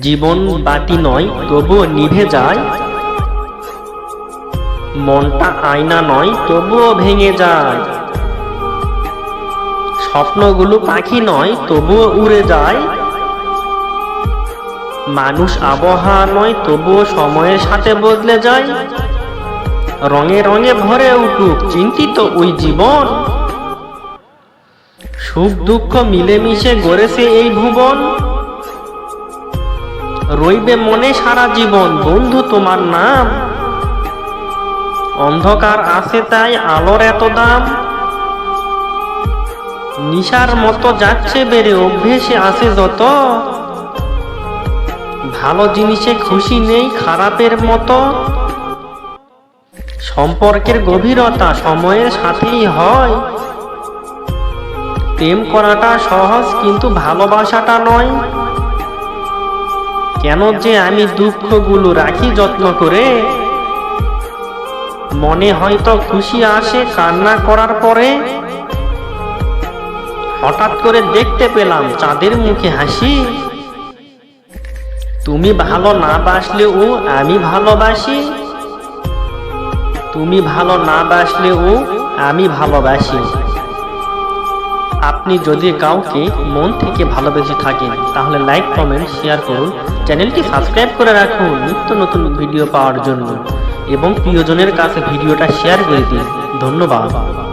জীবন বাতি নয় তবুও নিভে যায়। মনটা আয়না নয়, তবুও ভেঙে যায়। স্বপ্নগুলো পাখি নয়, তবুও উড়ে যায়। মানুষ আবহাওয়া নয়, তবুও সময়ের সাথে বদলে যায়। রঙে রঙে ভরে উঠুক চিন্তিত ওই জীবন। সুখ দুঃখ মিলেমিশে গড়েছে এই ভুবন। রইবে মনে সারা জীবন। বন্ধু, তোমার নাম? অন্ধকার আছে তাই আলোর এত দাম। নিশার মতো যাচ্ছে বেড়ে, অভ্যেসে আছে যত। ভালো জিনিসে খুশি নেই খারাপের মতো। সম্পর্কের গভীরতা সময়ের সাথেই হয়। প্রেম করাটা সহজ, কিন্তু ভালোবাসাটা নয়। কেন যে আমি দুঃখগুলো রাখি যত্ন করে? মনে হয়তো খুশি আসে কান্না করার পরে। হঠাৎ করে দেখতে পেলাম চাঁদের মুখে হাসি। তুমি ভালো না বাসলে বাসলেও আমি ভালোবাসি। তুমি ভালো না বাসলে বাসলেও আমি ভালোবাসি। আপনি যদি কাউকে মন থেকে ভালোবেসে থাকেন, তাহলে লাইক কমেন্ট শেয়ার করুন। চ্যানেলটি সাবস্ক্রাইব করে রাখুন নিত্য নতুন ভিডিও পাওয়ার জন্য। এবং প্রিয়জনের কাছে ভিডিওটা শেয়ার করে দিন। ধন্যবাদ।